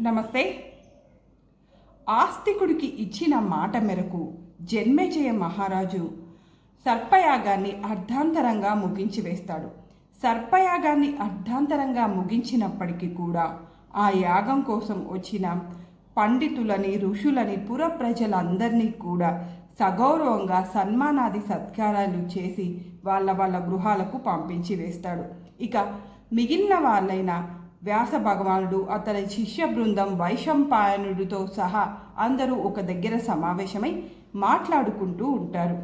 నమస్తే. ఆస్తికుడికి ఇచ్చిన మాట మేరకు జన్మేజయ మహారాజు సర్పయాగాన్ని అర్ధాంతరంగా ముగించి వేస్తాడు. సర్పయాగాన్ని అర్ధాంతరంగా ముగించినప్పటికీ కూడా ఆ యాగం కోసం వచ్చిన పండితులని ఋషులని పుర ప్రజలందరినీ కూడా సగౌరవంగా సన్మానాది సత్కారాలు చేసి వాళ్ళ వాళ్ళ గృహాలకు పంపించి వేస్తాడు. ఇక మిగిలిన వాళ్ళైన వ్యాస భగవానుడు అతని శిష్య బృందం వైశంపాయనుడితో సహా అందరూ ఒక దగ్గర సమావేశమై మాట్లాడుకుంటూ ఉంటారు.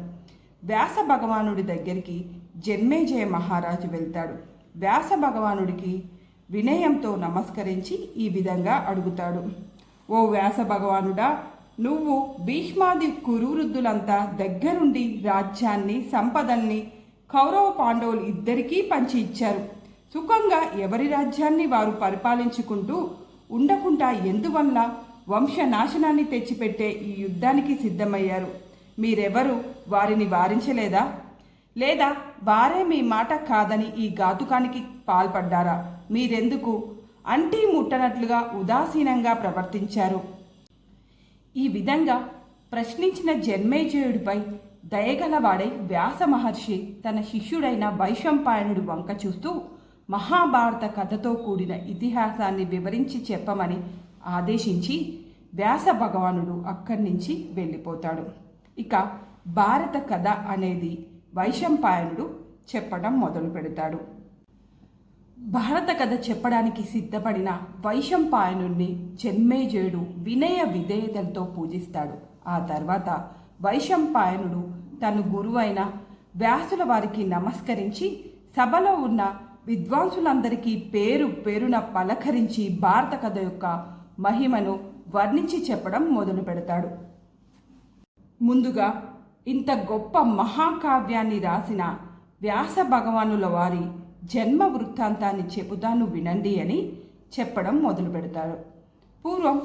వ్యాస భగవానుడి దగ్గరికి జన్మేజయ మహారాజు వెళ్తాడు. వ్యాస భగవానుడికి వినయంతో నమస్కరించి ఈ విధంగా అడుగుతాడు. ఓ వ్యాస భగవానుడా నువ్వు భీష్మాది కురువృద్ధులంతా దగ్గరుండి రాజ్యాన్ని సంపదల్ని కౌరవ పాండవులు ఇద్దరికీ పంచి ఇచ్చారు. సుఖంగా ఎవరి రాజ్యాన్ని వారు పరిపాలించుకుంటూ ఉండకుండా ఎందువల్ల వంశనాశనాన్ని తెచ్చిపెట్టే ఈ యుద్ధానికి సిద్ధమయ్యారు? మీరెవరు? వారిని వారించలేదా? లేదా వారే మీ మాట కాదని ఈ ఘాతుకానికి పాల్పడ్డారా? మీరెందుకు అంటీ ముట్టనట్లుగా ఉదాసీనంగా ప్రవర్తించారు? ఈ విధంగా ప్రశ్నించిన జన్మేజయుడిపై దయగలవాడై వ్యాస మహర్షి తన శిష్యుడైన వైశంపాయనుడు వంక చూస్తూ మహాభారత కథతో కూడిన ఇతిహాసాన్ని వివరించి చెప్పమని ఆదేశించి వ్యాస భగవానుడు అక్కడి నుంచి వెళ్ళిపోతాడు. ఇక భారత కథ అనేది వైశంపాయనుడు చెప్పడం మొదలు పెడతాడు. భారత కథ చెప్పడానికి సిద్ధపడిన వైశంపాయనుడిని జన్మేజయుడు వినయ విధేయతలతో పూజిస్తాడు. ఆ తర్వాత వైశంపాయనుడు తను గురువైన వ్యాసుల వారికి నమస్కరించి సభలో ఉన్న విద్వాంసులందరికీ పేరు పేరున పలకరించి భారత కథ యొక్క మహిమను వర్ణించి చెప్పడం మొదలు పెడతాడు. ముందుగా ఇంత గొప్ప మహాకావ్యాన్ని రాసిన వ్యాస భగవానుల వారి జన్మ వృత్తాంతాన్ని చెబుతాను వినండి అని చెప్పడం మొదలు పెడతాడు. పూర్వం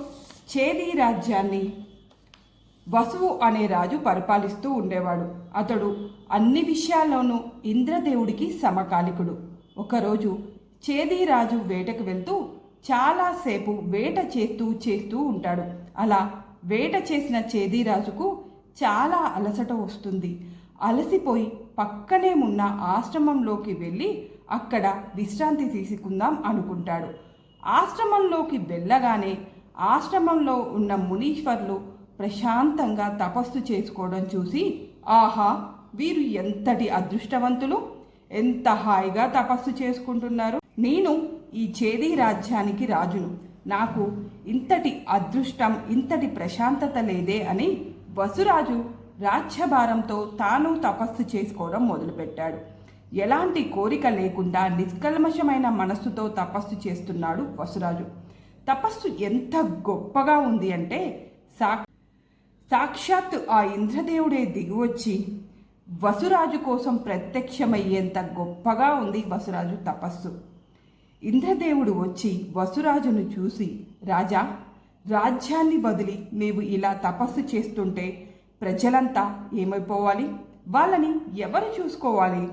చేది రాజ్యాన్ని వసువు అనే రాజు పరిపాలిస్తూ ఉండేవాడు. అతడు అన్ని విషయాల్లోనూ ఇంద్రదేవుడికి సమకాలికుడు. ఒకరోజు చేదీరాజు వేటకు వెళ్తూ చాలాసేపు వేట చేస్తూ చేస్తూ ఉంటాడు. అలా వేట చేసిన చేదీరాజుకు చాలా అలసట వస్తుంది. అలసిపోయి పక్కనే ఉన్న ఆశ్రమంలోకి వెళ్ళి అక్కడ విశ్రాంతి తీసుకుందాం అనుకుంటాడు. ఆశ్రమంలోకి వెళ్ళగానే ఆశ్రమంలో ఉన్న మునీశ్వర్లు ప్రశాంతంగా తపస్సు చేసుకోవడం చూసి ఆహా వీరు ఎంతటి అదృష్టవంతులు! ఎంత హాయిగా తపస్సు చేసుకుంటున్నారు? నేను ఈ చేది రాజ్యానికి రాజును. నాకు ఇంతటి అదృష్టం ఇంతటి ప్రశాంతత లేదే అని వసురాజు రాజ్యభారంతో తాను తపస్సు చేసుకోవడం మొదలుపెట్టాడు. ఎలాంటి కోరిక లేకుండా నిష్కల్మషమైన మనస్సుతో తపస్సు చేస్తున్నాడు వసురాజు తపస్సు ఎంత గొప్పగా ఉంది అంటే సాక్ సాక్షాత్ ఆ ఇంద్రదేవుడే దిగువచ్చి వసురాజు కోసం ప్రత్యక్షమయ్యేంత గొప్పగా ఉంది వసురాజు తపస్సు. ఇంద్రదేవుడు వచ్చి వసురాజును చూసి రాజా రాజ్యాన్ని వదిలి నీవు ఇలా తపస్సు చేస్తుంటే ప్రజలంతా ఏమైపోవాలి? వాళ్ళని ఎవరు చూసుకోవాలి?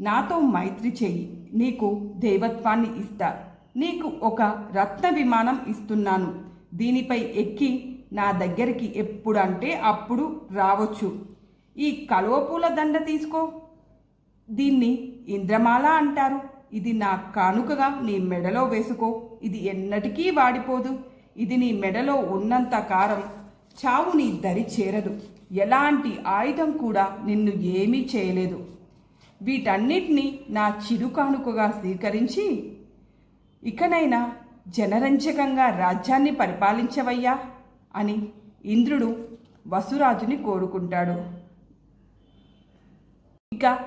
నాతో మైత్రి చెయ్యి నీకు దేవత్వాన్ని ఇస్తా. నీకు ఒక రత్న విమానం ఇస్తున్నాను. దీనిపై ఎక్కి నా దగ్గరికి ఎప్పుడంటే అప్పుడు రావచ్చు. ఈ కలువపూల దండ తీసుకో. దీన్ని ఇంద్రమాల అంటారు. ఇది నా కానుకగా నీ మెడలో వేసుకో. ఇది ఎన్నటికీ వాడిపోదు. ఇది నీ మెడలో ఉన్నంత కారం. చావు నీ దరి చేరదు. ఎలాంటి ఆయుధం కూడా నిన్ను ఏమీ చేయలేదు. వీటన్నిటినీ నా చిరు కానుకగా స్వీకరించి ఇకనైనా జనరంజకంగా రాజ్యాన్ని పరిపాలించవయ్యా అని ఇంద్రుడు వసురాజుని కోరుకుంటాడు. ఇక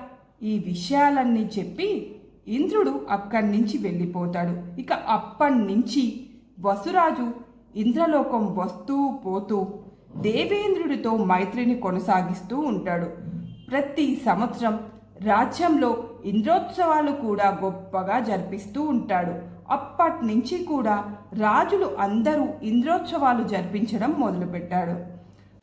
ఈ విషయాలన్నీ చెప్పి ఇంద్రుడు అక్కడి నుంచి వెళ్ళిపోతాడు. ఇక అప్పటి నుంచి వసురాజు ఇంద్రలోకం వస్తూ పోతూ దేవేంద్రుడితో మైత్రిని కొనసాగిస్తూ ఉంటాడు. ప్రతి సంవత్సరం రాజ్యంలో ఇంద్రోత్సవాలు కూడా గొప్పగా జరిపిస్తూ ఉంటాడు. అప్పటి నుంచి కూడా రాజులు అందరూ ఇంద్రోత్సవాలు జరిపించడం మొదలుపెట్టాడు.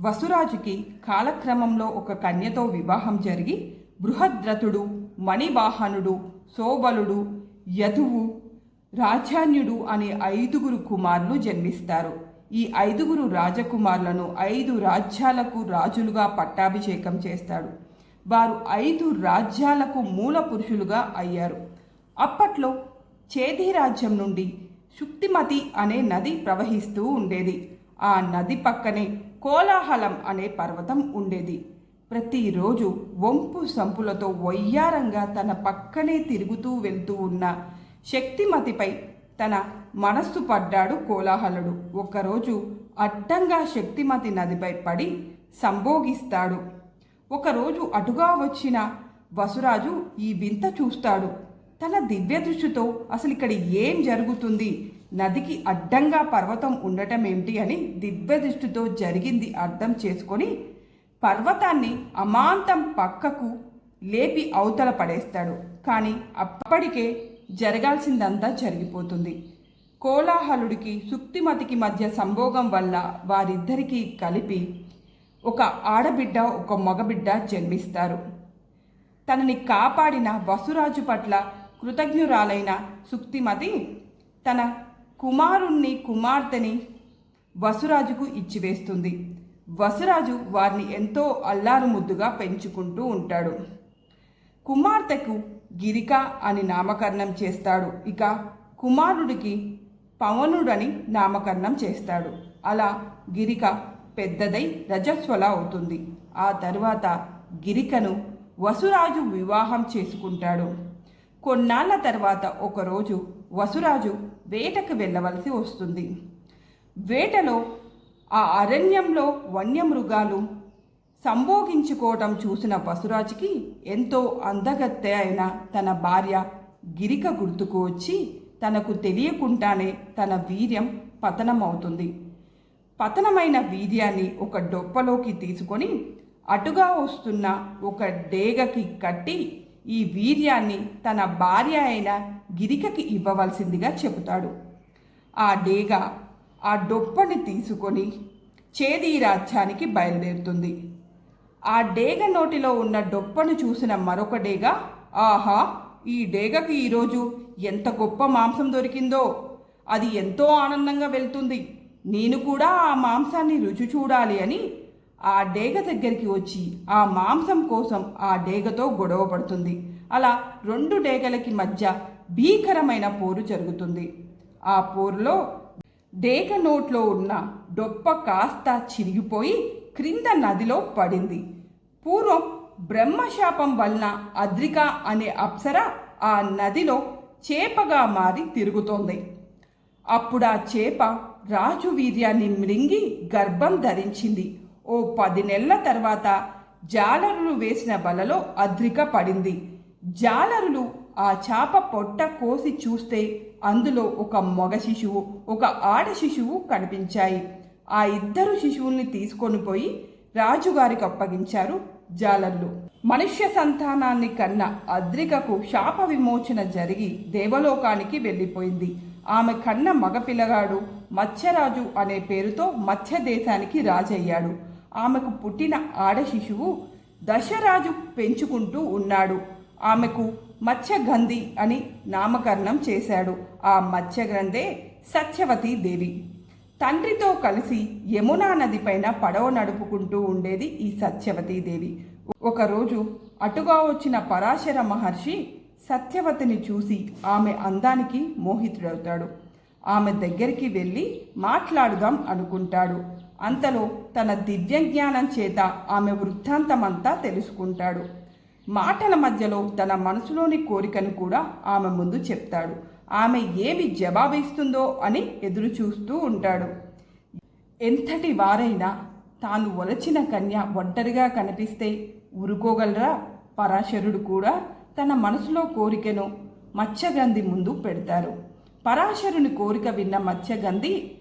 వసురాజుకి కాలక్రమంలో ఒక కన్యతో వివాహం జరిగి బృహద్రథుడు మణివాహనుడు సోబలుడు యదువు రాజాన్యుడు అనే ఐదుగురు కుమారులు జన్మిస్తారు. ఈ ఐదుగురు రాజకుమారులను ఐదు రాజ్యాలకు రాజులుగా పట్టాభిషేకం చేస్తాడు. వారు ఐదు రాజ్యాలకు మూల పురుషులుగా అయ్యారు. అప్పట్లో చేది రాజ్యం నుండి శుక్తిమతి అనే నది ప్రవహిస్తూ ఉండేది. ఆ నది పక్కనే కోలాహలం అనే పర్వతం ఉండేది. ప్రతిరోజు వంపు సంపులతో వయ్యారంగా తన పక్కనే తిరుగుతూ వెళ్తూ ఉన్న శక్తిమతిపై తన మనస్సు పడ్డాడు కోలాహలుడు. ఒకరోజు అడ్డంగా శక్తిమతి నదిపై పడి సంభోగిస్తాడు. ఒకరోజు అటుగా వచ్చిన వసురాజు ఈ వింత చూస్తాడు. తన దివ్య దృష్టితో అసలు ఇక్కడ ఏం జరుగుతుంది? నదికి అడ్డంగా పర్వతం ఉండటం ఏమిటి అని దివ్య దృష్టితో జరిగింది అర్థం చేసుకొని పర్వతాన్ని అమాంతం పక్కకు లేపి అవతల పడేస్తాడు. కానీ అప్పటికే జరగాల్సిందంతా జరిగిపోతుంది. కోలాహలుడికి సుక్తిమతికి మధ్య సంభోగం వల్ల వారిద్దరికీ కలిపి ఒక ఆడబిడ్డ ఒక మగబిడ్డ జన్మిస్తారు. తనని కాపాడిన వసురాజు పట్ల కృతజ్ఞురాలైన సుక్తిమతి తన కుమారుణ్ణి కుమార్తెని వసురాజుకు ఇచ్చివేస్తుంది. వసురాజు వారిని ఎంతో అల్లారు ముద్దుగా పెంచుకుంటూ ఉంటాడు. కుమార్తెకు గిరిక అని నామకరణం చేస్తాడు. ఇక కుమారుడికి పవనుడని నామకరణం చేస్తాడు. అలా గిరిక పెద్దదై రజస్వల అవుతుంది. ఆ తర్వాత గిరికను వసురాజు వివాహం చేసుకుంటాడు. కొన్నాళ్ళ తర్వాత ఒకరోజు వసురాజు వేటకు వెళ్ళవలసి వస్తుంది. వేటలో ఆ అరణ్యంలో వన్యమృగాలు సంభోగించుకోవటం చూసిన పశురాజుకి ఎంతో అందగత్తె అయిన తన భార్య గిరిక గుర్తుకు వచ్చి తనకు తెలియకుండానే తన వీర్యం పతనమవుతుంది. పతనమైన వీర్యాన్ని ఒక డొప్పలోకి తీసుకొని అటుగా వస్తున్న ఒక డేగకి కట్టి ఈ వీర్యాన్ని తన భార్య అయిన గిరికకి ఇవ్వవలసిందిగా చెబుతాడు. ఆ డేగ ఆ డొప్పని తీసుకొని చేది రాజ్యానికి బయలుదేరుతుంది. ఆ డేగ నోటిలో ఉన్న డొప్పను చూసిన మరొక డేగ ఆహా ఈ డేగకి ఈరోజు ఎంత గొప్ప మాంసం దొరికిందో! అది ఎంతో ఆనందంగా వెళ్తుంది. నేను కూడా ఆ మాంసాన్ని రుచి చూడాలి అని ఆ డేగ దగ్గరికి వచ్చి ఆ మాంసం కోసం ఆ డేగతో గొడవ పడుతుంది. అలా రెండు డేగలకి మధ్య భీకరమైన పోరు జరుగుతుంది. ఆ పోరులో డేగ నోట్లో ఉన్న డొప్ప కాస్త చిరిగిపోయి క్రింద నదిలో పడింది. పూర్వం బ్రహ్మశాపం వలన అద్రిక అనే అప్సర ఆ నదిలో చేపగా మారి తిరుగుతోంది. అప్పుడు ఆ చేప రాజు వీర్యాన్ని మృంగి గర్భం ధరించింది. ఓ పది నెలల తర్వాత జాలరులు వేసిన వలలో అద్రిక పడింది. జాలరులు ఆ చాప పొట్ట కోసి చూస్తే అందులో ఒక మగ శిశువు ఒక ఆడ శిశువు కనిపించాయి. ఆ ఇద్దరు శిశువుల్ని తీసుకొని పోయి రాజుగారికి అప్పగించారు జాలర్లు. మనుష్య సంతానాన్ని కన్న అద్రికకు శాప విమోచన జరిగి దేవలోకానికి వెళ్ళిపోయింది. ఆమె కన్న మగపిల్లగాడు మత్స్యరాజు అనే పేరుతో మత్స్య దేశానికి రాజయ్యాడు. ఆమెకు పుట్టిన ఆడ శిశువు దశరాజు పెంచుకుంటూ ఉన్నాడు. ఆమెకు మత్స్యగంధి అని నామకరణం చేశాడు. ఆ మత్స్యగ్రంథే సత్యవతి దేవి. తండ్రితో కలిసి యమునా నది పైన పడవ నడుపుకుంటూ ఉండేది ఈ సత్యవతీ దేవి. ఒకరోజు అటుగా వచ్చిన పరాశర మహర్షి సత్యవతిని చూసి ఆమె అందానికి మోహితుడవుతాడు. ఆమె దగ్గరికి వెళ్ళి మాట్లాడుదాం అనుకుంటాడు. అంతలో తన దివ్యజ్ఞానం చేత ఆమె వృత్తాంతమంతా తెలుసుకుంటాడు. మాటల మధ్యలో తన మనసులోని కోరికను కూడా ఆమె ముందు చెప్తాడు. ఆమె ఏమి జవాబిస్తుందో అని ఎదురు చూస్తూ ఉంటాడు. ఎంతటి వారైనా తాను ఒలచిన కన్య ఒంటరిగా కనిపిస్తే ఊరుకోగలరా? పరాశరుడు కూడా తన మనసులో కోరికను మత్స్యగంధి ముందు పెడతారు. పరాశరుని కోరిక విన్న మత్స్యగంధి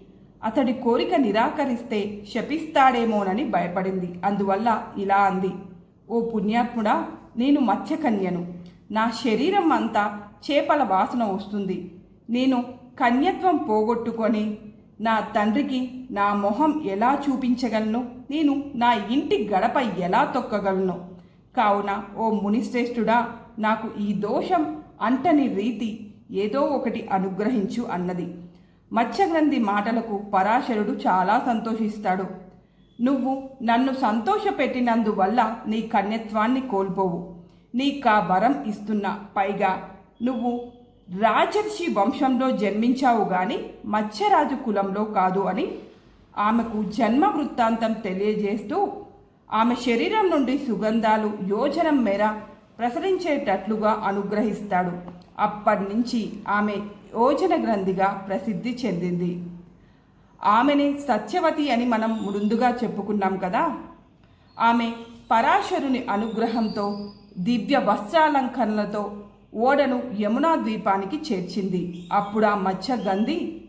అతడి కోరిక నిరాకరిస్తే శపిస్తాడేమోనని భయపడింది. అందువల్ల ఇలా అంది. ఓ పుణ్యాత్ముడా నేను మత్స్యకన్యను. నా శరీరం అంతా చేపల వాసన వస్తుంది. నేను కన్యత్వం పోగొట్టుకొని నా తండ్రికి నా మొహం ఎలా చూపించగలను? నేను నా ఇంటి గడప ఎలా తొక్కగలను? కావున ఓ మునిశ్రేష్ఠుడా నాకు ఈ దోషం అంటని రీతి ఏదో ఒకటి అనుగ్రహించు అన్నది. మత్స్యగ్రంథి మాటలకు పరాశరుడు చాలా సంతోషిస్తాడు. నువ్వు నన్ను సంతోషపెట్టినందువల్ల నీ కన్యత్వాన్ని కోల్పోవు. నీకా వరం ఇస్తున్నా. పైగా నువ్వు రాజర్షి వంశంలో జన్మించావు గాని మత్స్యరాజు కులంలో కాదు అని ఆమెకు జన్మ వృత్తాంతం తెలియజేస్తూ ఆమె శరీరం నుండి సుగంధాలు యోజనం మేర ప్రసరించేటట్లుగా అనుగ్రహిస్తాడు. అప్పటి నుంచి ఆమె యోజన గ్రంథిగా ప్రసిద్ధి చెందింది. ఆమెనే సత్యవతి అని మనం ముందుగా చెప్పుకున్నాం కదా. ఆమె పరాశరుని అనుగ్రహంతో దివ్య వస్త్రాలంకరణలతో ఓడను యమునా ద్వీపానికి చేర్చింది. అప్పుడు ఆ మత్స్యగంధి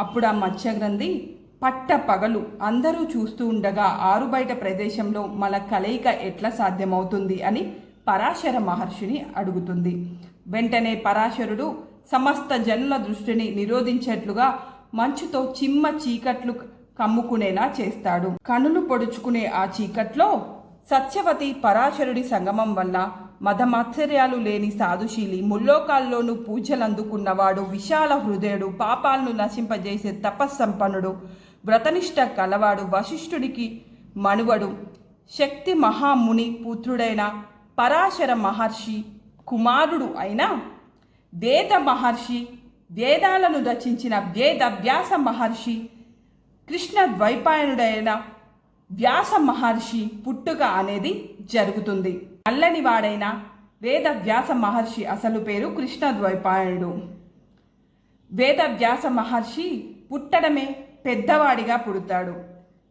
అప్పుడు ఆ మత్స్యగ్రంథి పట్ట పగలు అందరూ చూస్తూ ఉండగా ఆరుబయట ప్రదేశంలో మన కలయిక ఎట్లా సాధ్యమవుతుంది అని పరాశర మహర్షిని అడుగుతుంది. వెంటనే పరాశరుడు సమస్త జనుల దృష్టిని నిరోధించేట్లుగా మంచుతో చిమ్మ చీకట్లు కమ్ముకునేలా చేస్తాడు. కనులు పొడుచుకునే ఆ చీకట్లో సత్యవతి పరాశరుడి సంగమం వల్ల మతమాత్సర్యాలు లేని సాధుశీలి ముల్లోకాల్లోనూ పూజలందుకున్నవాడు విశాల హృదయుడు పాపాలను నశింపజేసే తపస్సంపన్నుడు వ్రతనిష్ట కలవాడు వశిష్ఠుడికి మనువడు శక్తి మహాముని పుత్రుడైన పరాశర మహర్షి కుమారుడు అయిన వేద మహర్షి వేదాలను రచించిన వేద వ్యాస మహర్షి కృష్ణ ద్వైపాయనుడైన వ్యాస మహర్షి పుట్టుక అనేది జరుగుతుంది. నల్లని వాడైన వేద వ్యాస మహర్షి అసలు పేరు కృష్ణ ద్వైపాయనుడు. వేద వ్యాస మహర్షి పుట్టడమే పెద్దవాడిగా పుడతాడు.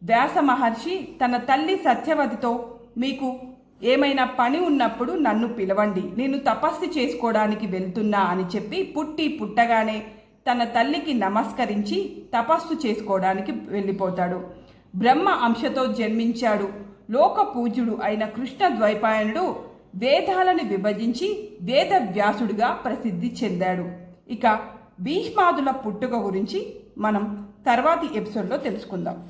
వ్యాస మహర్షి తన తల్లి సత్యవతితో మీకు ఏమైనా పని ఉన్నప్పుడు నన్ను పిలవండి. నేను తపస్సు చేసుకోవడానికి వెళ్తున్నా అని చెప్పి పుట్టి పుట్టగానే తన తల్లికి నమస్కరించి తపస్సు చేసుకోవడానికి వెళ్ళిపోతాడు. బ్రహ్మ అంశతో జన్మించాడు. లోక పూజ్యుడు అయిన కృష్ణ ద్వైపాయనుడు వేదాలను విభజించి వేద వ్యాసుడిగా ప్రసిద్ధి చెందాడు. ఇక భీష్మాదుల పుట్టుక గురించి మనం తర్వాతి ఎపిసోడ్లో తెలుసుకుందాం.